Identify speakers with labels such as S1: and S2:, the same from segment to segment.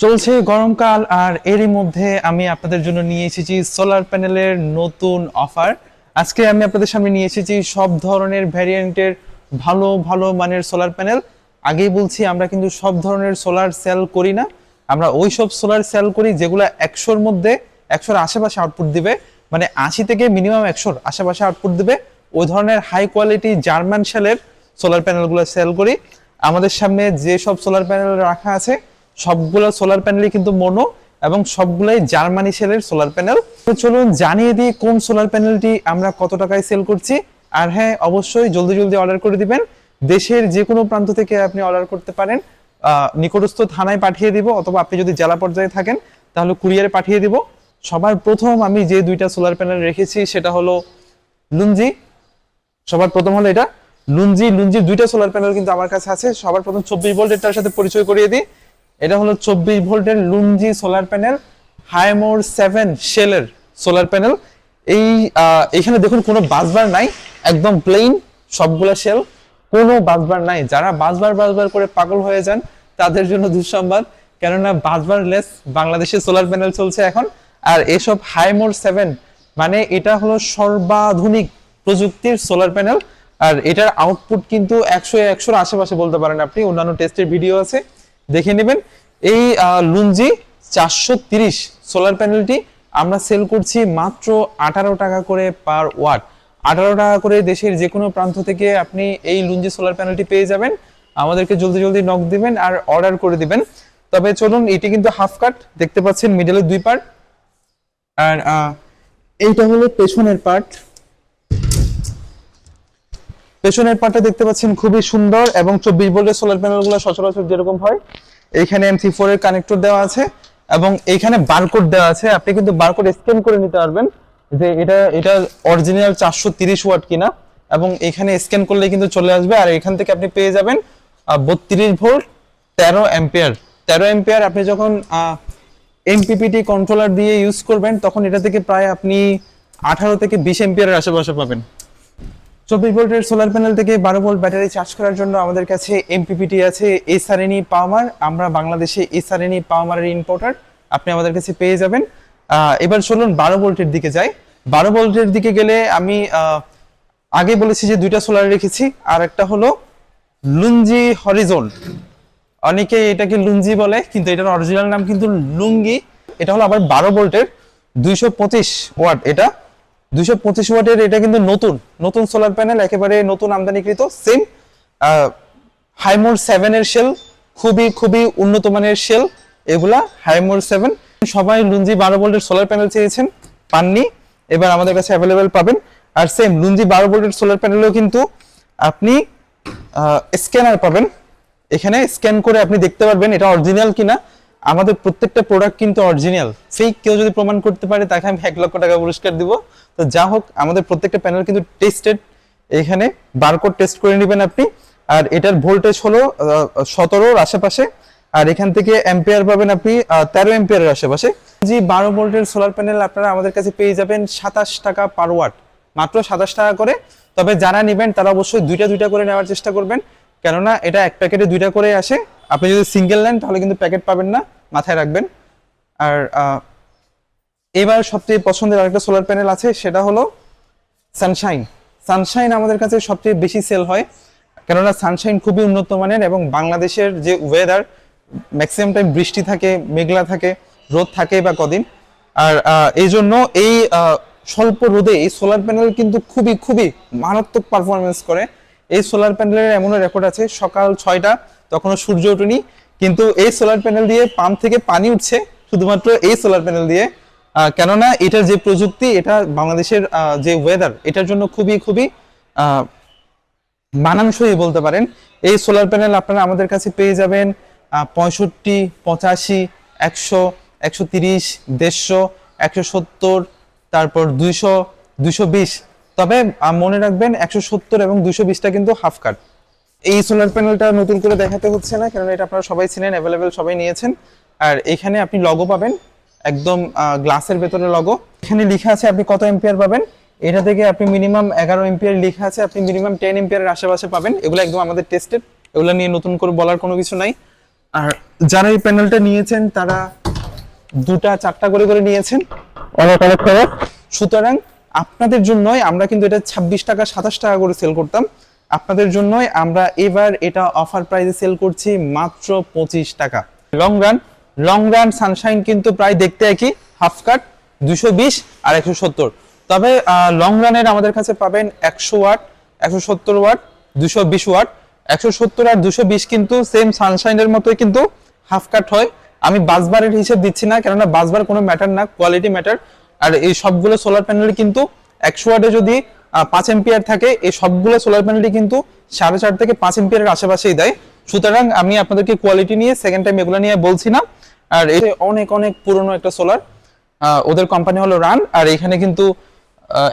S1: চলছে গরমকাল আর এরই মধ্যে আমি আপনাদের জন্য নিয়ে এসেছি সোলার প্যানেলের নতুন অফার আজকে আমি আপনাদের সামনে নিয়ে এসেছি সব ধরনের ভ্যারিয়েন্টের ভালো ভালো মানের সোলার প্যানেল আগেই বলছি, আমরা কিন্তু সব ধরনের সোলার সেল করি না। আমরা ওই সব সোলার সেল করি যেগুলো একশোর মধ্যে, একশোর আশেপাশে আউটপুট দিবে। মানে আশি থেকে মিনিমাম একশোর আশেপাশে আউটপুট দিবে। ওই ধরনের হাই কোয়ালিটি জার্মান সেলের সোলার প্যানেলগুলো সেল করি। আমাদের সামনে যে সব সোলার প্যানেল রাখা আছে সবগুলো সোলার প্যানেলই কিন্তু মোনো এবং সবগুলোই জার্মানি সেলের সোলার প্যানেল তো চলুন জানিয়ে দিই কোন সোলার প্যানেলটি আমরা কত টাকায় সেল করছি। আর হ্যাঁ অবশ্যই জলদি জলদি অর্ডার করে দিবেন। দেশের যে কোনো প্রান্ত থেকে আপনি অর্ডার করতে পারেন। নিকটস্থ থানায় পাঠিয়ে দিব অথবা আপনি যদি জেলা পর্যায়ে থাকেন, তাহলে কুরিয়ারে পাঠিয়ে দিব। সবার প্রথম আমি যে দুইটা সোলার প্যানেল রেখেছি, সেটা হলো লুঞ্জি। সবার প্রথম হলো এটা। লুঞ্জি, লুঞ্জির দুইটা সোলার প্যানেল কিন্তু আমার কাছে আছে। সবার প্রথম চব্বিশ ভোল্টেরটার সাথে পরিচয় করিয়ে দিই। এটা হলো চব্বিশ ভোল্টের লুঞ্জি সোলার প্যানেল হাইমোর সেভেন শেলের সোলার প্যানেল এই এখানে দেখুন কোনো বাসবার নাই, একদম প্লেন সবগুলা শেল কোনো বাসবার নাই। যারা বাসবার বাসবার করে পাগল হয়ে যান, তাদের জন্য দুঃসংবাদ। কেননা বাসবার লেস বাংলাদেশে সোলার প্যানেল চলছে এখন। আর এসব হাইমোর সেভেন মানে এটা হলো সর্বাধুনিক প্রযুক্তির সোলার প্যানেল আর এটার আউটপুট কিন্তু একশো একশোর আশেপাশে বলতে পারেন আপনি। অন্যান্য টেস্টের ভিডিও আছে। দেখে নেবেন। এই লুঞ্জি চারশো তিরিশ সোলার প্যানেলটি আমরা সেল করছি মাত্র আঠারো টাকা করে পার ওয়াট। আঠারো টাকা করে দেশের যে কোনো প্রান্ত থেকে আপনি এই লুঞ্জি সোলার প্যানেলটি পেয়ে যাবেন। আমাদেরকে জলদি জলদি নক দিবেন আর অর্ডার করে দিবেন। তবে চলুন, এটি কিন্তু হাফ কাট দেখতে পাচ্ছেন মিডলের দুই পার্ট আর এইটা হলো পেছনের পার্ট পেছনের পার্টটা দেখতে পাচ্ছেন খুবই সুন্দর এবং চব্বিশ ভোল্টের সোলার প্যানেলগুলো সচরাচর যেরকম হয়, এইখানে এমসি ফোর এর কানেক্টর দেওয়া আছে এবং এইখানে বারকোড দেওয়া আছে। আপনি কিন্তু বারকোড স্ক্যান করে নিতে পারবেন যে এটা এটা অরিজিনাল চারশো তিরিশ ওয়াট কিনা এবং এখানে স্ক্যান করলে কিন্তু চলে আসবে আর এখান থেকে আপনি পেয়ে যাবেন বত্রিশ ভোল্ট তেরো অ্যাম্পিয়ার তেরো অ্যাম্পিয়ার আপনি যখন এমপিপিটি কন্ট্রোলার দিয়ে ইউজ করবেন, তখন এটা থেকে প্রায় আপনি আঠারো থেকে বিশ এম্পিয়ারের আশেপাশে পাবেন। চব্বিশ ভোল্টের সোলার প্যানেল থেকে বারো ভোল্ট ব্যাটারি চার্জ করার জন্য আমাদের কাছে এমপিপিটি আছে এসআরএনই পাওয়ার আমরা বাংলাদেশে এসআরএনই পাওয়ারের ইম্পোর্টার আপনি আমাদের কাছে পেয়ে যাবেন। এবার চলুন বারো ভোল্টের দিকে যাই। বারো ভোল্টের দিকে গেলে আমি আগে বলেছি যে দুইটা সোলার রেখেছি। আর একটা হলো লুঞ্জি হরিজোন। অনেকে এটাকে লুঞ্জি বলে, কিন্তু এটার অরিজিনাল নাম কিন্তু লুঙ্গি। এটা হলো আবার বারো ভোল্টের দুইশো পঁচিশ ওয়াট। এটা দুইশো পঁচিশ ওয়াটের এটা কিন্তু নতুন নতুন সোলার প্যানেল একেবারে নতুন আমদানিকৃত সেম হাইমোর সেভেনের শেল খুবই খুবই উন্নত মানের শেল এগুলা হাইমোর সেভেন সবাই লুঞ্জি বারো ভোল্টের সোলার প্যানেল চেয়েছেন, পাননি, এবার আমাদের কাছে অ্যাভেলেবেল পাবেন। আর সেম লুঞ্জি বারো ভোল্টের সোলার প্যানেলেও কিন্তু আপনি স্ক্যানার পাবেন। এখানে স্ক্যান করে আপনি দেখতে পারবেন এটা অরিজিনাল কিনা। আমাদের প্রত্যেকটা প্রোডাক্ট কিন্তু অরিজিনাল ফেক কেউ যদি প্রমাণ করতে পারে, তাকে আমি এক লক্ষ টাকা পুরস্কার দিব। তো যা হোক, আমাদের প্রত্যেকটা প্যানেল কিন্তু টেস্টেড এখানে বারকোড টেস্ট করে নেবেন আপনি। আর এটার ভোল্টেজ হলো সতেরোর আশেপাশে। আর এখান থেকে অ্যাম্পিয়ার পাবেন আপনি তেরো অ্যাম্পিয়ারের আশেপাশে। জি, বারো ভোল্টের সোলার প্যানেল আপনারা আমাদের কাছে পেয়ে যাবেন সাতাশ টাকা পার ওয়াট মাত্র সাতাশ টাকা করে। তবে যারা নেবেন, তারা অবশ্যই দুইটা দুইটা করে নেওয়ার চেষ্টা করবেন। কেননা এটা এক প্যাকেটে দুইটা করে আসে। আপনি যদি সিঙ্গেল নেন, তাহলে কিন্তু প্যাকেট পাবেন না। মাথায় রাখবেন। আর এবার সবচেয়ে পছন্দের আরেকটা সোলার প্যানেল আছে, সেটা হলো সানশাইন সানশাইন আমাদের কাছে সবচেয়ে বেশি সেল হয়, কেননা সানশাইন খুবই উন্নত মানের এবং বাংলাদেশের যে ওয়েদার ম্যাক্সিমাম টাইম বৃষ্টি থাকে, মেঘলা থাকে, রোদ থাকে বা কদিন। আর এই জন্য এই স্বল্প রোদে এই সোলার প্যানেল কিন্তু খুবই খুবই মারাত্মক পারফরমেন্স করে। এই সোলার প্যানেলের এমনও রেকর্ড আছে, সকাল ছয়টা, তখনও সূর্য ওঠেনি কিন্তু এই সোলার প্যানেল দিয়ে পাম্প থেকে পানি উঠছে, শুধুমাত্র এই সোলার প্যানেল দিয়ে। কেননা এটার যে প্রযুক্তি, এটা বাংলাদেশের যে ওয়েদার এটার জন্য খুবই খুবই মানানসই বলতে পারেন। এই সোলার প্যানেল আপনারা আমাদের কাছে পেয়ে যাবেন পঁয়ষট্টি, পঁচাশি, একশো একশো তিরিশ, দেড়শো, একশো সত্তর, তারপর দুইশো দুইশো বিশ। তবে মনে রাখবেন, একশো সত্তর এবং দুইশো বিশটা কিন্তু হাফ কাট এই সোলার প্যানেলটা নতুন করে দেখাতে হচ্ছে না কারণ এটা আপনারা সবাই ছিলেন অ্যাভেলেবেল সবাই নিয়েছেন। আর এখানে আপনি লগো পাবেন একদম গ্লাসের ভেতরে লগো এখানে লেখা আছে আপনি কত এম্পিয়ার পাবেন। এটা থেকে আপনি মিনিমাম এগারো এম্পিয়ার লেখা আছে আপনি মিনিমাম টেন এম্পিয়ারের আশেপাশে পাবেন। এগুলো একদম আমাদের টেস্টেড এগুলো নিয়ে নতুন করে বলার কোনো কিছু নাই। আর যারা এই প্যানেলটা নিয়েছেন তারা দুটা চারটা করে করে নিয়েছেন। অনেক অনেক সুতরাং আপনাদের জন্যই আমরা কিন্তু এটা ছাব্বিশ টাকা সাতাশ টাকা করে সেল করতাম। আপনাদের জন্যই আমরা এবার এটা অফার প্রাইসে সেল করছি মাত্র পঁচিশ টাকা। Long run long run sunshine কিন্তু প্রায় দেখতে একই হাফ কাট দুশো বিশ আর একশো সত্তর। তবে লং রানের আমাদের কাছে পাবেন একশো ওয়াট একশো সত্তর ওয়াট, দুশো বিশ ওয়াট। একশো সত্তর আর দুশো বিশ কিন্তু সেম সানশাইনের মতোই কিন্তু হাফ কাট হয়। আমি বাসবারের হিসেব দিচ্ছি না, কেননা বাসবার কোনো ম্যাটার না কোয়ালিটি ম্যাটার আর এই সবগুলো সোলার প্যানেল কিন্তু একশো ওয়াটে যদি পাঁচ এম্পিয়ার থাকে, এই সবগুলো সোলার প্যানেলটি কিন্তু সাড়ে চার থেকে পাঁচ এম্পিয়ারের আশেপাশেই দেয়। সুতরাং আমি আপনাদেরকে কোয়ালিটি নিয়ে সেকেন্ড টাইম এগুলো নিয়ে বলছি না। আর এটা অনেক অনেক পুরনো একটা সোলার ওদের কোম্পানি হলো রান আর এখানে কিন্তু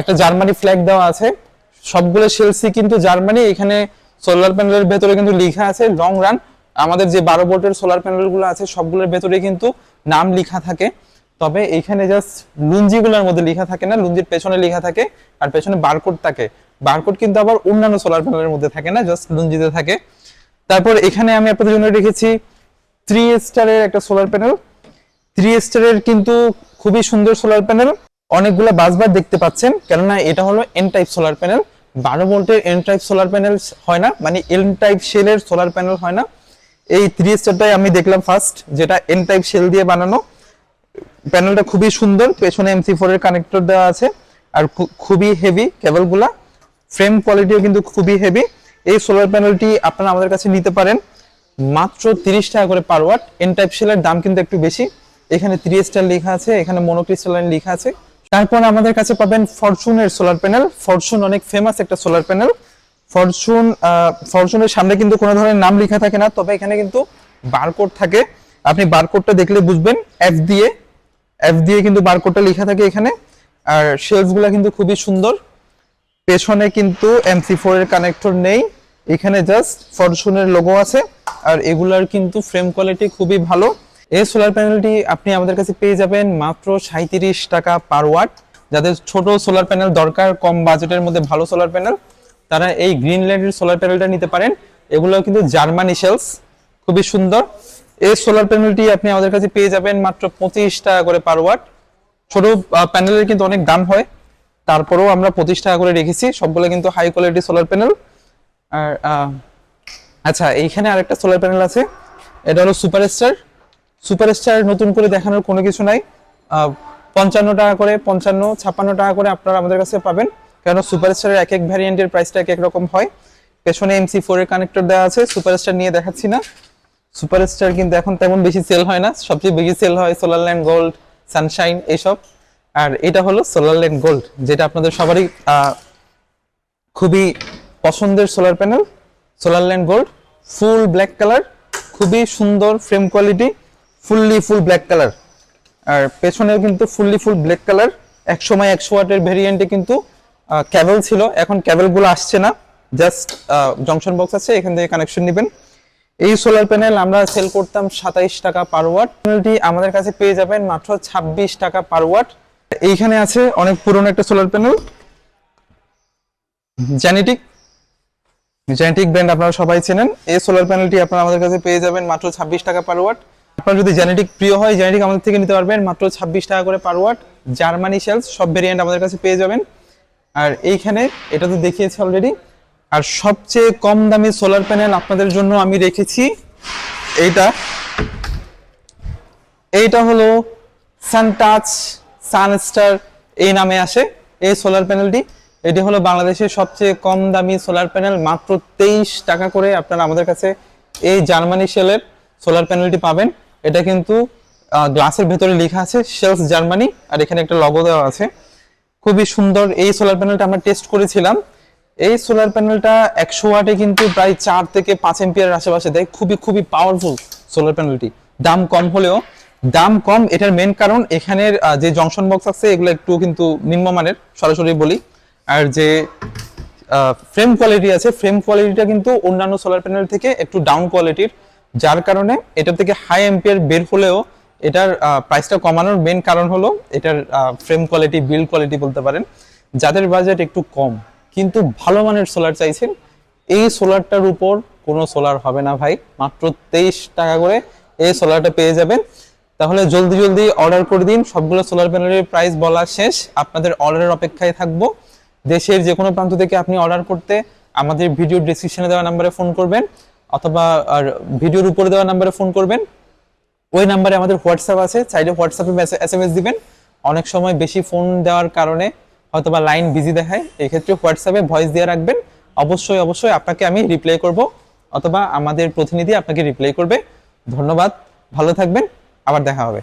S1: একটা জার্মানি ফ্ল্যাগ দেওয়া আছে। সবগুলো সেলসি কিন্তু জার্মানি এখানে সোলার প্যানেলের ভেতরে কিন্তু লেখা আছে লং রান আমাদের যে বারো ভোল্টের সোলার প্যানেলগুলো আছে, সবগুলোর ভেতরে কিন্তু নাম লেখা থাকে। তবে এখানে জাস্ট লুঞ্জিগুলোর মধ্যে লেখা থাকে না, লুঞ্জির পেছনে লেখা থাকে আর পেছনে বারকোড থাকে। বারকোড কিন্তু আবার অন্যান্য সোলার প্যানেলের মধ্যে থাকে না জাস্ট লুঞ্জিতে থাকে। তারপর এখানে আমি আপনাদের জন্য রেখেছি থ্রি স্টারের একটা সোলার প্যানেল থ্রি স্টারের কিন্তু খুবই সুন্দর সোলার প্যানেল অনেকগুলো বাসবার দেখতে পাচ্ছেন, কেননা এটা হলো এন টাইপ সোলার প্যানেল বারো ভোল্টের এন টাইপ সোলার প্যানেল হয় না মানে এন টাইপ শেলের সোলার প্যানেল হয় না। এই থ্রি স্টারটাই আমি দেখলাম ফার্স্ট যেটা এন টাইপ শেল দিয়ে বানানো। প্যানেলটা খুবই সুন্দর, পেছনে এমসি ফোর এর কানেক্টর দেওয়া আছে, আর খুবই হেভি কেবলগুলা ফ্রেম কোয়ালিটিও কিন্তু খুবই হেভি এই সোলার প্যানেলটি আপনারা আমাদের কাছে নিতে পারেন। মাত্র তিরিশ টাকা করে পার ওয়াট এন টাইপ সেলের দাম কিন্তু একটু বেশি। এখানে থ্রি স্টার লেখা আছে, এখানে মনোক্রিস্টালাইন লেখা আছে। তারপর আমাদের কাছে পাবেন ফরচুনের সোলার প্যানেল ফরচুন অনেক ফেমাস একটা সোলার প্যানেল ফরচুন ফরচুনের সামনে কিন্তু কোনো ধরনের নাম লেখা থাকে না, তবে এখানে কিন্তু বারকোড থাকে। আপনি বারকোডটা দেখলে বুঝবেন এফ দিয়ে এফ দিয়ে কিন্তু বারকোডটা লেখা থাকে এখানে। আর শেলসগুলা কিন্তু খুবই সুন্দর। পেছনে কিন্তু এমসি ফোর এর কানেক্টর নেই। এখানে জাস্ট ফরচুনের লোগো আছে। আর এগুলার কিন্তু ফ্রেম কোয়ালিটি খুবই ভালো। এই সোলার প্যানেলটি আপনি আমাদের কাছে পেয়ে যাবেন মাত্র সাঁত্রিশ টাকা পার ওয়াট যাদের ছোট সোলার প্যানেল দরকার, কম বাজেটের মধ্যে ভালো সোলার প্যানেল তারা এই গ্রিনল্যান্ডের সোলার প্যানেলটা নিতে পারেন। এগুলো কিন্তু জার্মানি শেলস খুবই সুন্দর। এই সোলার প্যানেলটি আপনি আমাদের কাছে পেয়ে যাবেন মাত্র পঁচিশ টাকা করে পার ওয়াট ছোট প্যানেলের কিন্তু অনেক দাম হয়। তারপরেও আমরা পঁচিশ টাকা করে রেখেছি। সবগুলো কিন্তু হাই কোয়ালিটি সোলার প্যানেল আর আচ্ছা এইখানে আরেকটা সোলার প্যানেল আছে। এটা হলো সুপার স্টার সুপার স্টার নতুন করে দেখানোর কোনো কিছু নাই। পঞ্চান্ন টাকা করে, পঞ্চান্ন, ছাপ্পান্ন টাকা করে আপনারা আমাদের কাছে পাবেন। কেন সুপার স্টারের এক এক ভ্যারিয়েন্টের প্রাইসটা এক এক রকম হয়। পেছনে এমসি ফোর এর কানেক্টর দেওয়া আছে। সুপার স্টার নিয়ে দেখাচ্ছি না। সুপারস্টার কিন্তু এখন তেমন বেশি সেল হয় না। সবচেয়ে বেশি সেল হয় সোলার ল্যান্ড গোল্ড সানশাইন এইসব আর এটা হলো সোলার ল্যান্ড গোল্ড যেটা আপনাদের সবারই খুবই পছন্দের solar panel solar land gold full black colour খুবই সুন্দর frame quality fully full black colour আর পেছনেও কিন্তু ফুললি ফুল ব্ল্যাক কালার এক সময় একশো ওয়াটের ভেরিয়েন্টে কিন্তু ক্যাবেল ছিল। এখন ক্যাবেলগুলো আসছে না। জাস্ট জংশন বক্স আছে, এখান থেকে কানেকশন নেবেন। এই সোলার প্যানেল আমরা সেল করতাম সাতাইশ টাকা পার ওয়াট প্যানেলটি আমাদের কাছে পেয়ে যাবেন মাত্র ছাব্বিশ টাকা পার ওয়াট এইখানে আছে অনেক পুরনো একটা solar panel genetic genetic brand আপনারা সবাই চেনেন। এই সোলার প্যানেলটি আপনারা আমাদের কাছে পেয়ে যাবেন মাত্র ছাব্বিশ টাকা পার ওয়াট আপনার যদি জেনেটিক প্রিয় হয় জেনেটিক আমাদের থেকে নিতে পারবেন মাত্র ছাব্বিশ টাকা করে পার ওয়াট জার্মানি সেলস সব ভেরিয়েন্ট আমাদের কাছে পেয়ে যাবেন। আর এইখানে, এটা তো দেখিয়েছি অলরেডি আর সবচেয়ে কম দামি সোলার প্যানেল আপনাদের জন্য আমি রেখেছি এইটা। এইটা হলো সানটাচ সানস্টার এই নামে আসে এই সোলার প্যানেলটি এটি হলো বাংলাদেশের সবচেয়ে কম দামি সোলার প্যানেল মাত্র তেইশ টাকা করে আপনারা আমাদের কাছে এই জার্মানি সেলের সোলার প্যানেলটি পাবেন। এটা কিন্তু গ্লাসের ভেতরে লেখা আছে সেলস জার্মানি আর এখানে একটা লগো দেওয়া আছে। খুবই সুন্দর এই সোলার প্যানেলটা আমরা টেস্ট করেছিলাম। এই সোলার প্যানেলটা একশো ওয়াটে কিন্তু প্রায় চার থেকে পাঁচ এম্পিয়ার আশেপাশে দেয়। খুবই খুবই পাওয়ারফুল সোলার প্যানেলটি দাম কম হলেও, দাম কম, এটার মেন কারণ এখানের যে জংশন বক্স আছে, এগুলো একটু কিন্তু নিম্নমানের, সরাসরি বলি। আর যে ফ্রেম কোয়ালিটি আছে ফ্রেম কোয়ালিটিটা কিন্তু অন্যান্য সোলার প্যানেল থেকে একটু ডাউন কোয়ালিটির যার কারণে এটা থেকে হাই এম্পিয়ার বের হলেও এটার প্রাইসটা কমানোর মেন কারণ হলো এটার ফ্রেম কোয়ালিটি বিল্ড কোয়ালিটি বলতে পারেন। যাদের বাজেট একটু কম। কিন্তু ভালো মানের সোলার চাইছেন। এই সোলারটার উপর কোনো সোলার হবে না ভাই। মাত্র তেইশ টাকা করে এই সোলারটা পেয়ে যাবেন। তাহলে জলদি জলদি অর্ডার করে দিন। সবগুলো সোলার প্যানেলের প্রাইস বলা শেষ। আপনাদের অর্ডারের অপেক্ষায় থাকব। দেশের যে কোনো প্রান্ত থেকে আপনি অর্ডার করতে আমাদের ভিডিও ডিসক্রিপশনে দেওয়া নাম্বারে ফোন করবেন, অথবা আর ভিডিওর উপরে দেওয়া নাম্বারে ফোন করবেন। ওই নাম্বারে আমাদের হোয়াটসঅ্যাপ আছে। চাইলে হোয়াটসঅ্যাপে এস এম এস দিবেন। অনেক সময় বেশি ফোন দেওয়ার কারণে হয়তোবা লাইন বিজি দেখায়, এক্ষেত্রে হোয়াটসঅ্যাপে ভয়েস দিয়ে রাখবেন। অবশ্যই অবশ্যই আপনাকে আমি রিপ্লাই করব, অথবা আমাদের প্রতিনিধি আপনাকে রিপ্লাই করবে। ধন্যবাদ, ভালো থাকবেন, আবার দেখা হবে।